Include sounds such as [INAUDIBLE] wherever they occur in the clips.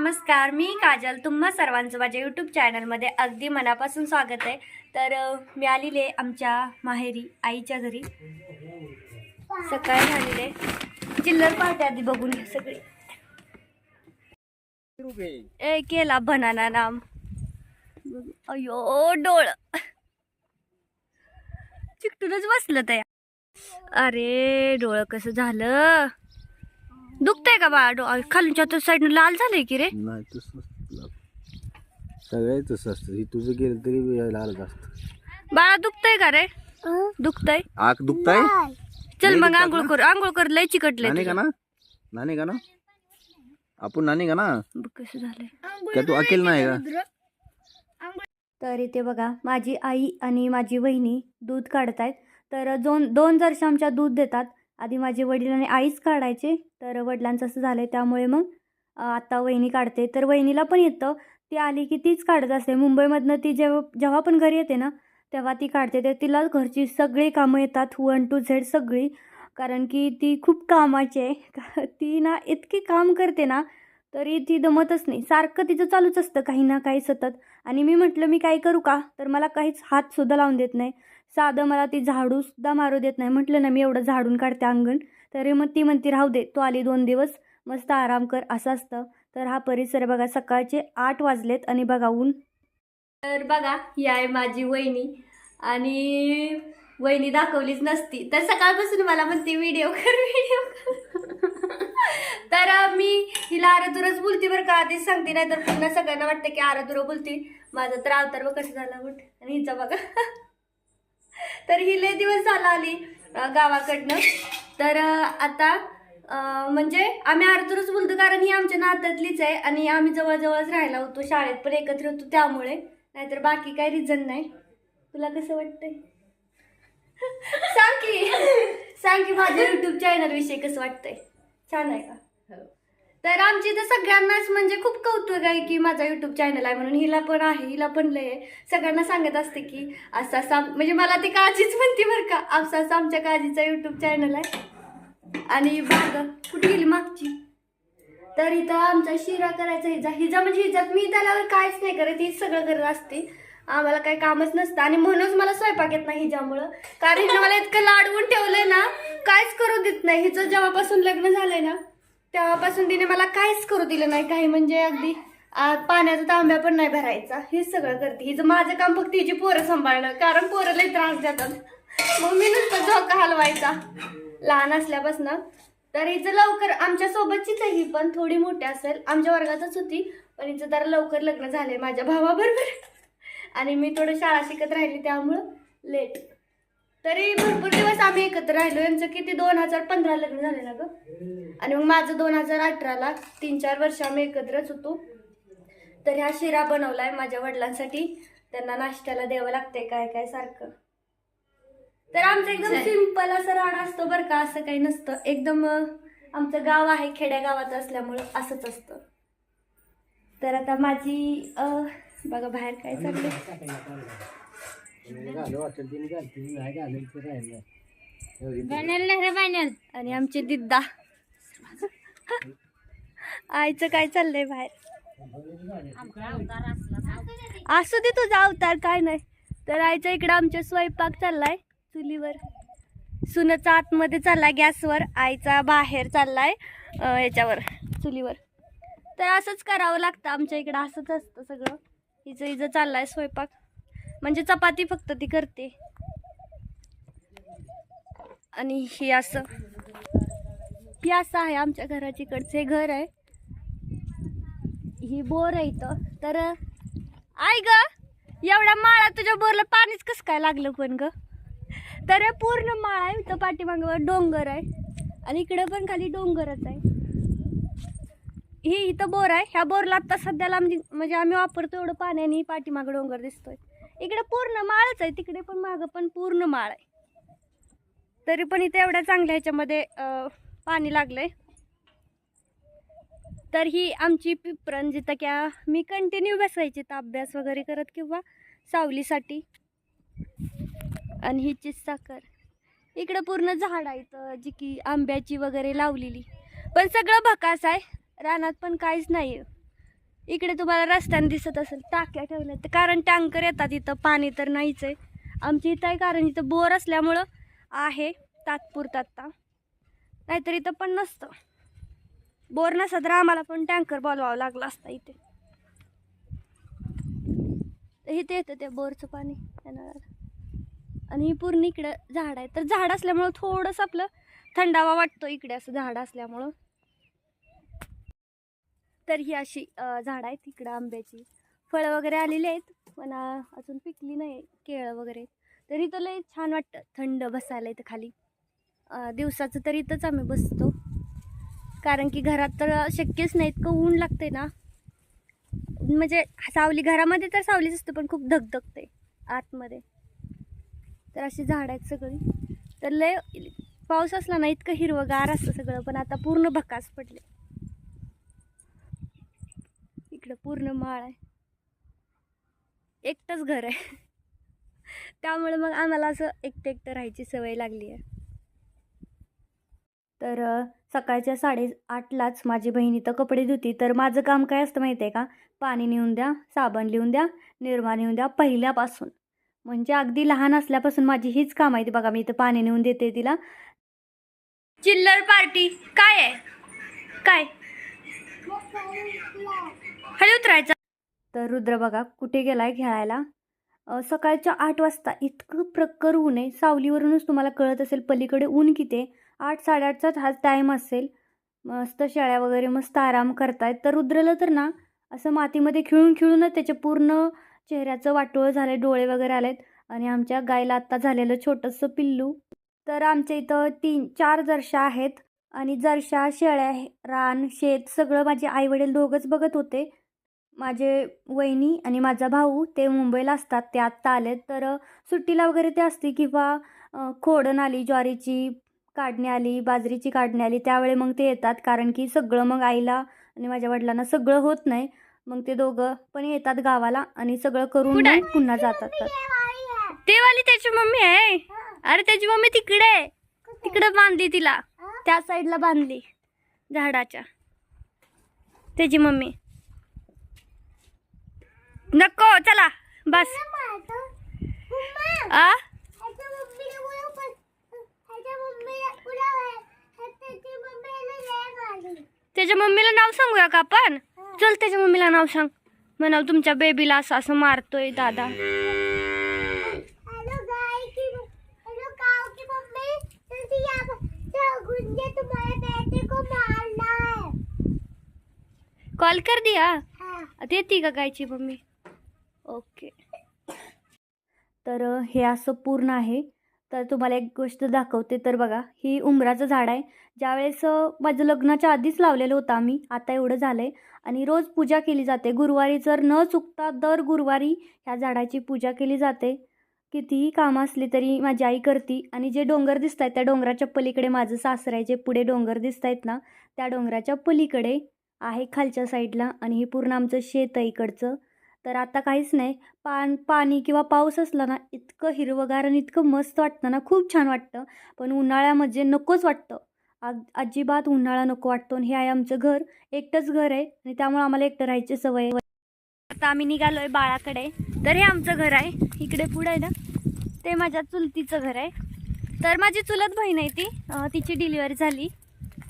नमस्कार मी काजल. तुम्हा सर्वांचं माझ्या यूट्यूब चॅनलमध्ये अगदी मनापासून स्वागत आहे. तर मी आलेले आमच्या माहेरी आईच्या घरी. सकाळी झालेले चिल्लर पार्टी आधी बघून घ्या सगळे. ए केला बनाना नाम. अयो डोळ. चिकटूनच बसलं त्या. अरे डोळं कसं झालं? दुखतंय का बा? डो खालूनच्या तर साईडनं लाल झालंय की रे? नाही तसं सगळे तसं असतं. हे तुझं गेलं तरी वेळ लागत असतं. बाळा दुखतंय का रे? दुखतंय? आग दुखताय? चल मग आंघोळ? कर आंघोळ कर लय चिकटलंय नानी का. ना? नानी का ना? आपण नानी का ना? बघ कसं झालंय. क्या तू अकेल नाही का? तर इथे बघा माझी आई आणि माझी वहिनी दूध काढतायत. तर दोन दोन जर्शी आमच्या दूध देतात. आधी माझे वडील आणि आईच काढायचे तर वडिलांचं असं झालं आहे त्यामुळे मग आत्ता वहिनी काढते. तर वहिनीला पण येतं ती आली की तीच काढत असते. मुंबईमधनं ती जेव्हा जेव्हा पण घरी येते ना तेव्हा ती काढते. तर तिला घरची सगळी कामं येतात वन टू झेड सगळी. कारण की ती खूप कामाची आहे. का- [LAUGHS] ती ना इतकी काम करते ना तरी ती दमतच नाही. सारखं तिचं चालूच असतं काही ना काही सतत. आणि मी म्हटलं मी काय करू का? तर मला काहीच हातसुद्धा लावून देत नाही. साधं मला ती झाडूसुद्धा मारू देत नाही. म्हटलं ना मी एवढं झाडून काढते अंगण. तरी मग ती म्हणती राहू दे तू आली दोन दिवस. मस्त आराम कर असं असतं. तर हा परिसर बघा सकाळचे आठ वाजलेत आणि बघा ऊन. तर बघा ही आहे माझी वहिनी. आणि वहिनी दाखवलीच नसती. तर सकाळपासून मला म्हणते व्हिडिओ कर व्हिडिओ कर. तर मी हिला आरतुरच बोलते बरं का. आधीच सांगते नाही तर पुन्हा सगळ्यांना वाटतं की आरतुर बोलते. माझा तर अवतार बघ कसं झाला उठ. आणि हिचा बघा. [LAUGHS] तर ही लय दिवस झाला आली गावाकडनं. तर आता म्हणजे आम्ही आरतुरच बोलतो कारण ही आमच्या नात्यातलीच आहे आणि आम्ही जवळजवळच राहायला होतो. शाळेत पण एकत्र होतो त्यामुळे. नाहीतर बाकी काही रिझन नाही. तुला कसं वाटतंय? [LAUGHS] सांग की. सांग की माझ्या युट्यूब चॅनल विषयी कसं वाटतंय? छान आहे का? तर आमची तर सगळ्यांनाच म्हणजे खूप कौतुक आहे की माझा युट्यूब चॅनल आहे म्हणून हिला पण आहे हिला पण लय आहे. सगळ्यांना सांगत असते की असं असं म्हणजे मला ती काळजीच म्हणते बरं का. असं असं आमच्या काळजीचा युट्यूब चॅनल आहे. आणि बाग कुठे गेली मागची? तर इथं आमचा शिरा करायचा हिजा हिजा म्हणजे हिजात मी त्याला काहीच नाही करत हीच सगळं करत असते. आम्हाला काही कामच नसतं. आणि म्हणूनच मला स्वयंपाक येत नाही हिच्यामुळं. कारण मला इतकं लाडवून ठेवलंय ना काहीच देत नाही. हिचं जेव्हापासून लग्न झालंय ना तेव्हापासून तिने मला काहीच करू दिलं नाही. काही म्हणजे अगदी पाण्याचा तांब्या पण नाही भरायचा. हे सगळं करते. हिचं माझं काम फक्त हिची पोरं सांभाळणं. कारण पोरं लई त्रास देतात. मग मी नुसतं झोका हलवायचा. लहान असल्यापासून. तर हिचं लवकर आमच्या सोबतचीच ही पण. थोडी मोठी असेल. आमच्या वर्गातच होती. पण हिचं जरा लवकर लग्न झालंय माझ्या भावाबरोबर. आणि मी थोडं शाळा शिकत राहिली त्यामुळं लेट तरी भरपूर आम्ही एकत्र राहिलो. यांचं किती? दोन हजार पंधरा लग्न झाले ना ग. आणि मग माझं दोन हजार अठराला तीन चार वर्ष आम्ही एकत्रच होतो. तर ह्या शिरा बनवलाय माझ्या वडिलांसाठी. त्यांना नाश्त्याला द्यावं लागते काय काय सारखं. तर आमचं एकदम सिंपल असं राड असतो बरं का. असं काही नसतं. एकदम आमचं गाव आहे खेड्या गावात असल्यामुळं असंच असतं. तर आता माझी अं, बघा बाहेर काय चाललंय आणि आमचे दिद्दा. आईचं काय चाललंय बाहेर? असू दे तुझा अवतार काय नाही. तर आईच्या इकडं आमच्या स्वयंपाक चाललाय चुलीवर. सुनाचा आतमध्ये चाललाय गॅसवर आईचा बाहेर चाललाय अं, याच्यावर चुलीवर. तर असंच करावं लागतं आमच्या इकडं असंच असतं सगळं. हिचं हिचं चाललाय स्वयंपाक. म्हणजे चपाती फक्त ती करते. आणि ही असं ही असं आहे आमच्या घराच्या इकडचे. घर आहे. ही बोर आहे इथं. तर आय ग एवढ्या माळा तुझ्या बोरला पाणीच कसं काय लागलं पण ग? तर पूर्ण माळ आहे. इथं पाठीमागं डोंगर आहे. आणि इकडं पण खाली डोंगरच आहे. ही इथं बोर आहे. ह्या बोरला आत्ता सध्याला म्हणजे म्हणजे आम्ही वापरतो एवढं पाण्याने पाठीमागं डोंगर दिसतोय. इकडे पूर्ण माळच आहे. तिकडे पण मागं पण पूर्ण माळ आहे. तरी पण इथे एवढ्या चांगल्या ह्याच्यामध्ये पाणी पाणी लागलंय. तर ही आमची पिपरण जिथं क्या मी कंटिन्यू बसायची तर अभ्यास वगैरे करत किंवा सावलीसाठी. आणि हिची साखर इकडं पूर्ण झाड आहेत जी की आंब्याची वगैरे लावलेली. पण सगळं भकास आहे रानात पण काहीच नाही इकडे तुम्हाला रस्त्याने दिसत असेल टाक्या ठेवल्या तर कारण टँकर येतात इथं पाणी तर नाहीच आहे. आमची इथं आहे कारण इथं बोर असल्यामुळं आहे तात्पुरता आत्ता. नाहीतर इथं पण नसतं. बोर नसता तर आम्हाला पण टँकर बोलवावं लागलं असतं इथे. इथे येतं ते बोरचं पाणी. त्या नळाला आणि ही पूर्ण इकडं झाड आहे. तर झाड असल्यामुळं थोडंसं आपलं थंडावा वाटतो इकडे असं झाड असल्यामुळं. तर ही अशी झाडं आहेत इकडं आंब्याची. फळं वगैरे आलेली आहेत पण अजून पिकली नाही केळं वगैरे तरी तर लय छान वाटतं. थंड बसायला इथं खाली. दिवसाचं तर इथंच आम्ही बसतो. कारण की घरात तर शक्यच नाही इतकं ऊन लागते ना. म्हणजे सावली घरामध्ये तर सावलीच असते पण खूप धगधगते आतमध्ये. तर अशी झाडं आहेत सगळी. तर लय पाऊस असला ना इतकं हिरवंगार असतं सगळं पण आता पूर्ण भकास पडले. इकडं पूर्ण माळ आहे. एकटंच घर आहे. त्यामुळे मग आम्हाला असं एकटं एकटं राहायची सवय लागली आहे. तर सकाळच्या साडेआठलाच माझी बहीण इथं कपडे धुती तर माझं काम काय असतं माहिती आहे का? पाणी नेऊन द्या साबण लिहून द्या निरमा नेऊन द्या पहिल्यापासून. म्हणजे अगदी लहान असल्यापासून माझी हीच काम आहे ती बघा मी इथं पाणी नेऊन देते तिला. चिल्लर पार्टी काय आहे? काय? खाली उतरायचं. तर रुद्र बघा कुठे गेलाय खेळायला? सकाळच्या आठ वाजता इतकं प्रखर ऊन आहे. सावलीवरूनच तुम्हाला कळत असेल पलीकडे ऊन किती आहे. आठ साडेआठचाच हा टाईम असेल. मस्त शेळ्या वगैरे मस्त आराम करतायत तर रुद्रला तर ना असं मातीमध्ये खिळून खिळूनच त्याच्या पूर्ण चेहऱ्याचं वाटोळं झालं डोळे वगैरे आलेत. आणि आमच्या गायला आत्ता झालेलं छोटंसं पिल्लू. तर आमच्या इथं तीन चार जर्शा आहेत. आणि जर्शा शेळ्या रान शेत सगळं माझे आईवडील दोघंच बघत होते. माझे वहिनी आणि माझा भाऊ ते मुंबईला असतात ते आत्ता आलेत. तर सुट्टीला वगैरे ते असते किंवा खोडण आली ज्वारीची काढणी आली बाजरीची काढणी आली त्यावेळी मग ते येतात. कारण की सगळं मग आईला आणि माझ्या वडिलांना सगळं होत नाही. मग ते दोघं पण येतात गावाला आणि सगळं करून पुन्हा जातात. तर ते वाली त्याची मम्मी आहे? अरे त्याची मम्मी तिकडे आहे. तिकडे बांधली तिला. त्या साईडला बांधली झाडाच्या. त्याची मम्मी. नको चला बस. आ? त्याच्या मम्मीला नाव सांगूया का आपण? चल त्याच्या मम्मीला नाव सांग. म्हणाव तुमच्या बेबीला असं असं मारतोय दादा. कॉल कर दिया. देती का गायची मम्मी? ओके. तर हे असं पूर्ण आहे. तर तुम्हाला एक गोष्ट दाखवते. तर बघा ही उंबराचं झाड आहे. ज्यावेळेस माझं लग्नाच्या आधीच लावलेलं होतं आम्ही आता एवढं झालं आहे आणि रोज पूजा केली जाते. गुरुवारी जर न चुकता दर गुरुवारी ह्या झाडाची पूजा केली जाते. कितीही कामं असली तरी माझी आई करती. आणि जे डोंगर दिसत आहेत त्या डोंगराच्या पलीकडे माझं सासर आहे. जे पुढे डोंगर दिसत आहेत ना त्या डोंगराच्या पलीकडे आहे खालच्या साईडला. आणि हे पूर्ण आमचं शेत आहे इकडचं. तर आता काहीच नाही. पान पाणी किंवा पाऊस असला ना इतकं हिरवंगार आणि इतकं मस्त वाटतं ना खूप छान वाटतं. पण उन्हाळ्यामध्ये म्हणजे नकोच वाटतं. अग अजिबात उन्हाळा नको वाटतो आणि हे आहे आमचं घर. एकटंच घर आहे आणि त्यामुळे आम्हाला एकटं राहायची सवय आता आम्ही निघालोय बाळाकडे. तर हे आमचं घर आहे. इकडे पुढे आहे ना ते माझ्या चुलतीचं घर आहे. तर माझी चुलत बहीण आहे ती. तिची डिलिव्हरी झाली.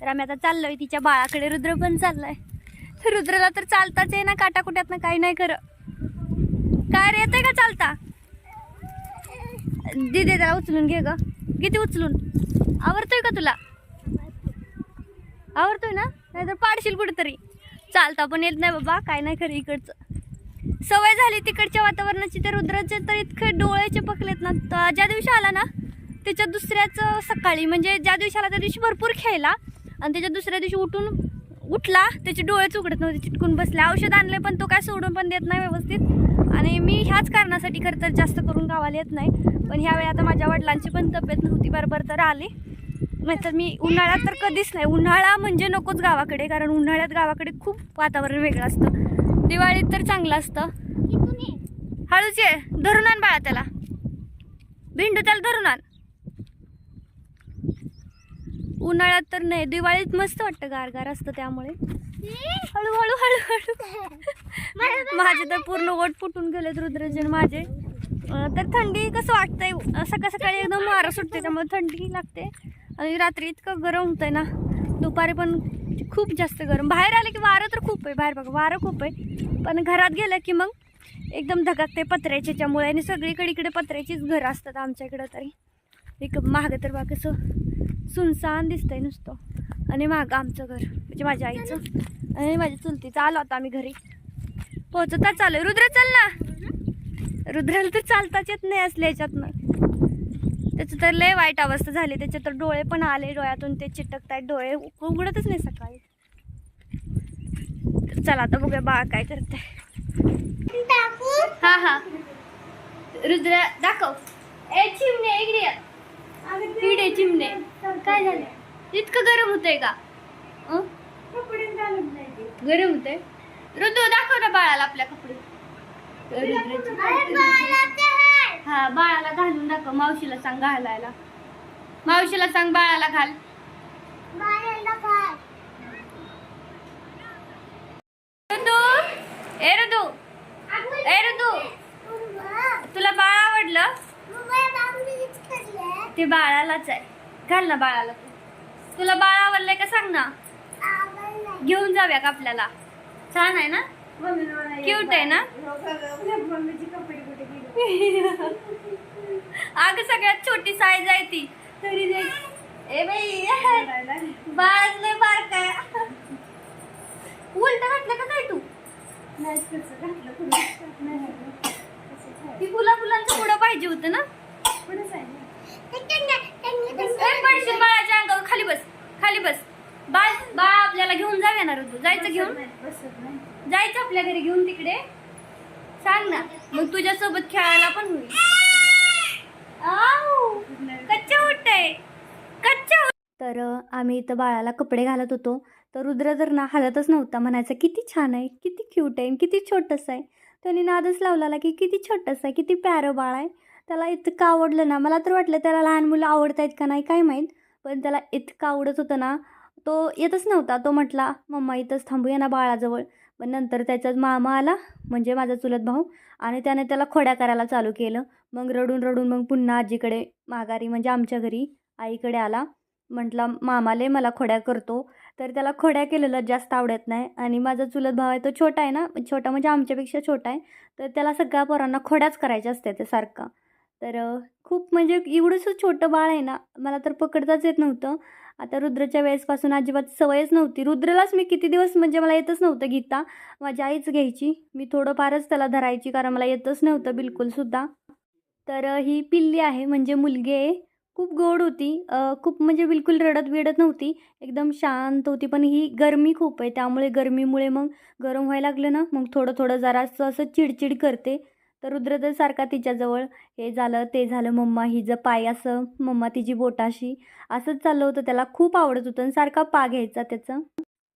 तर आम्ही आता चाललोय. तिच्या बाळाकडे रुद्र पण चाललाय. तर रुद्रला तर चालताच आहे ना काटाकुट्यात ना काही नाही कार काय रे का चालता? दिदे त्याला उचलून घे ग. किती उचलून? आवडतोय का तुला? आवडतोय ना? नाहीतर पाडशील कुठेतरी. चालता पण येत नाही बाबा काय नाही खरं इकडचं. सवय झाली तिकडच्या वातावरणाची तर रुद्राचे तर इतके डोळ्याचे पकलेत ना. तर ज्या दिवशी आला ना त्याच्या दुसऱ्याच सकाळी म्हणजे ज्या दिवशी आला त्या दिवशी भरपूर खेळला. आणि त्याच्या दुसऱ्या दिवशी उठून उठला त्याचे डोळेच उघडत नव्हते चिटकून बसले. औषध आणले पण तो काय सोडून पण देत नाही व्यवस्थित. आणि मी ह्याच कारणासाठी खरं तर जास्त करून गावाला येत नाही. पण ह्यावेळी आता माझ्या वडिलांची पण तब्येत नव्हती बरोबर तर आली. नाहीतर मी उन्हाळ्यात तर कधीच नाही. उन्हाळा म्हणजे नकोच गावाकडे कारण उन्हाळ्यात गावाकडे खूप वातावरण वेगळं असतं. दिवाळीत तर चांगलं असतं. हळूच ये धरून आण बाळा त्याला. भिंड त्याला धरून आण. उन्हाळ्यात तर नाही दिवाळीत मस्त वाटतं गारगार असतं त्यामुळे. हळू हळू हळू हळू माझे तर पूर्ण ओट फुटून गेलेत रुद्रजन माझे. तर थंडी कसं वाटतंय? सकाळ सकाळी एकदम वारं सुटते त्यामुळे थंडी लागते. आणि रात्री इतकं गरम होतंय ना दुपारी पण खूप जास्त गरम. बाहेर आलं की वारं तर खूप आहे बाहेर बघा वारं खूप आहे. पण घरात गेलं की मग एकदम धगाकते पत्र्याच्या त्यामुळे आणि सगळीकडे इकडे पत्र्याचीच घरं असतात आमच्या इकडं तरी. एक मागं तर बा कसं सुनसान दिसतंय नुसतं. आणि मागं आमचं घर म्हणजे माझ्या आईचं. आणि माझ्या चुलतीचं. आलो आता आम्ही घरी. पोहोचता चालू आहे. रुद्र चल ना. रुद्राला तर चालताच येत नाही असल्या याच्यातनं त्याचं तर लय वाईट अवस्था झाली. त्याचे तर डोळे पण आले डोळ्यातून. ते चिटकतायत डोळे. उघडतच नाही सकाळी. चला आता बघूया बाळ काय करते हा हा. रुद्र दाखव. ए चिमणे इकडे चिमणे. काय झालं इतकं गरम होतंय का? अं? गरम होतंय? ऋतू दाखव ना बाळाला आपल्या कपडे. हा बाळाला घालून दाखव मावशीला सांग घालायला. मावशीला सांग बाळाला घाल. ऋतू ए ऋतू ए ऋतू तुला बाळ आवडलं? ते बाळालाच आहे. घाल ना बाळाला. तू. तुला बाळ आवडलंय का सांग ना. घेऊन जाऊया का आपल्याला. छान आहे ना. क्यूट आहे ना? [LAUGHS] अगं सगळ्यात छोटी साईज आहे ती. तरी ए बाई. [LAUGHS] बाळ लय बारक आहे. [LAUGHS] उलट घातलं का काय तू? ती फुला फुलांचं पुढं पाहिजे होतं ना. पडशील बाळाच्या अंगावर. खाली बस. खाली बस. बाळ बाळ आपल्याला घेऊन जाऊया ना ऋतू जायचं घेऊन? जायचं आपल्या घरी घेऊन तिकडे? सांग ना. मग तुझ्यासोबत खेळायला पण होईल. आऊ, कच्चा उठतंय. कच्चा तर आम्ही इथं बाळाला कपडे घालत होतो. तर रुद्र तर ना हालतच नव्हता म्हणायचं किती छान आहे किती क्यूट आहे किती छोटंसं आहे. त्याने नादच लावला की किती छोटंसं आहे किती प्यारं बाळ आहे. त्याला इतकं आवडलं ना मला तर वाटलं त्याला लहान मुलं आवडत आहेत का नाही काय माहीत. पण त्याला इतकं आवडत होतं ना तो येतच नव्हता. तो म्हटला मम्मा इथंच थांबूया ना बाळाजवळ. पण नंतर त्याचा मामा आला म्हणजे माझा चुलत भाऊ आणि त्याने त्याला खोड्या करायला चालू केलं. मग रडून रडून मग पुन्हा आजीकडे माघारी म्हणजे आमच्या घरी आईकडे आला. म्हटला मामाले मला खोड्या करतो. तर त्याला खोड्या केलेलं जास्त आवडत नाही. आणि माझा चुलत भाव आहे तो छोटा आहे ना छोटा म्हणजे आमच्यापेक्षा छोटा आहे. तर त्याला सगळ्या पोरांना खोड्याच करायच्या असते ते सारखं. तर खूप म्हणजे एवढंसं छोटं बाळ आहे ना मला तर पकडताच येत नव्हतं. आता रुद्रच्या वेळेसपासून अजिबात सवयच नव्हती. रुद्रलाच मी किती दिवस म्हणजे मला येतच नव्हतं गीता. माझी आईच घ्यायची. मी थोडंफारच त्याला धरायची कारण मला येतच नव्हतं बिलकुलसुद्धा तर ही पिल्ली आहे म्हणजे मुलगी आहे. खूप गोड होती. खूप म्हणजे बिलकुल रडत बिडत नव्हती. एकदम शांत होती. पण ही गरमी खूप आहे. त्यामुळे गरमीमुळे मग गरम व्हायला लागलं ना मग थोडं थोडं जरासं असं चिडचिड करते. तर रुद्र सारखा तिच्याजवळ हे झालं ते झालं मम्मा हिचं पाय असं मम्मा तिची बोटाशी. असंच चाललं होतं त्याला खूप आवडत होतं आणि सारखा पा घ्यायचा त्याचं.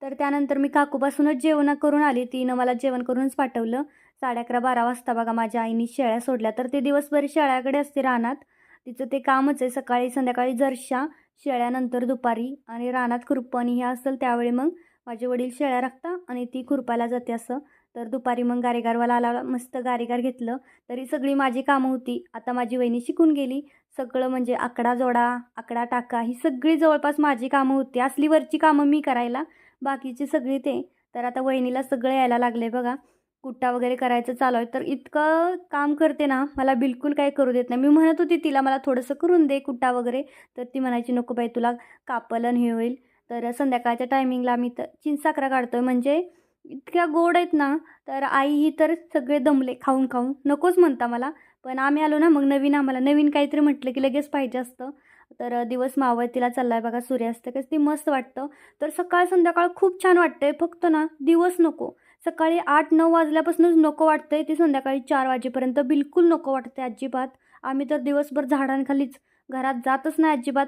तर त्यानंतर मी काकूपासूनच जेवण करून आली. तिनं मला जेवण करूनच पाठवलं. साडे अकरा बारा वाजता बघा माझ्या आईनी शेळ्या सोडल्या. तर ते दिवसभर शेळ्याकडे असते रानात. तिचं ते कामच आहे सकाळी संध्याकाळी जरशा शेळ्यानंतर दुपारी आणि रानात खुरपणी हे असेल त्यावेळी मग माझे वडील शेळ्या राखता आणि ती खुरपायला जाते असं. तर दुपारी मग गारेगारवाला आला मस्त गारेगार घेतलं. तरी सगळी माझी कामं होती. आता माझी वहिनी शिकून गेली. सगळं म्हणजे आकडा जोडा आकडा टाका ही सगळी जवळपास माझी कामं होती. असली वरची कामं मी करायला बाकीची सगळी ते. तर आता वहिनीला सगळं यायला लागले बघा. कुट्टा वगैरे करायचं चालू आहे. तर इतकं काम करते ना मला बिलकुल काही करू देत नाही. मी म्हणत होती तिला मला थोडंसं करून दे कुट्टा वगैरे. तर ती म्हणायची नको बाई तुला कापलं हे होईल. तर संध्याकाळच्या टायमिंगला मी तर चिंचाकरा काढतो आहे म्हणजे इतक्या गोड आहेत ना तर आई ही तर सगळे दमले खाऊन खाऊन. नकोच म्हणता मला पण आम्ही आलो ना मग नवीन आम्हाला नवीन काहीतरी म्हटलं की लगेच पाहिजे असतं. तर दिवस मावळतीला चालला आहे बघा सूर्यास्त कसं ते मस्त वाटतं. तर सकाळ संध्याकाळ खूप छान वाटतंय फक्त ना दिवस नको. सकाळी आठ नऊ वाजल्यापासूनच नको वाटतंय ते संध्याकाळी चार वाजेपर्यंत बिलकुल नको वाटतंय अजिबात. आम्ही तर दिवसभर झाडांखालीच घरात जातच नाही अजिबात.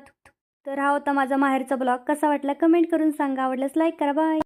तर हा होता माझा माहेरचा ब्लॉग. कसा वाटला कमेंट करून सांगा आवडल्यास लाईक करा बाय.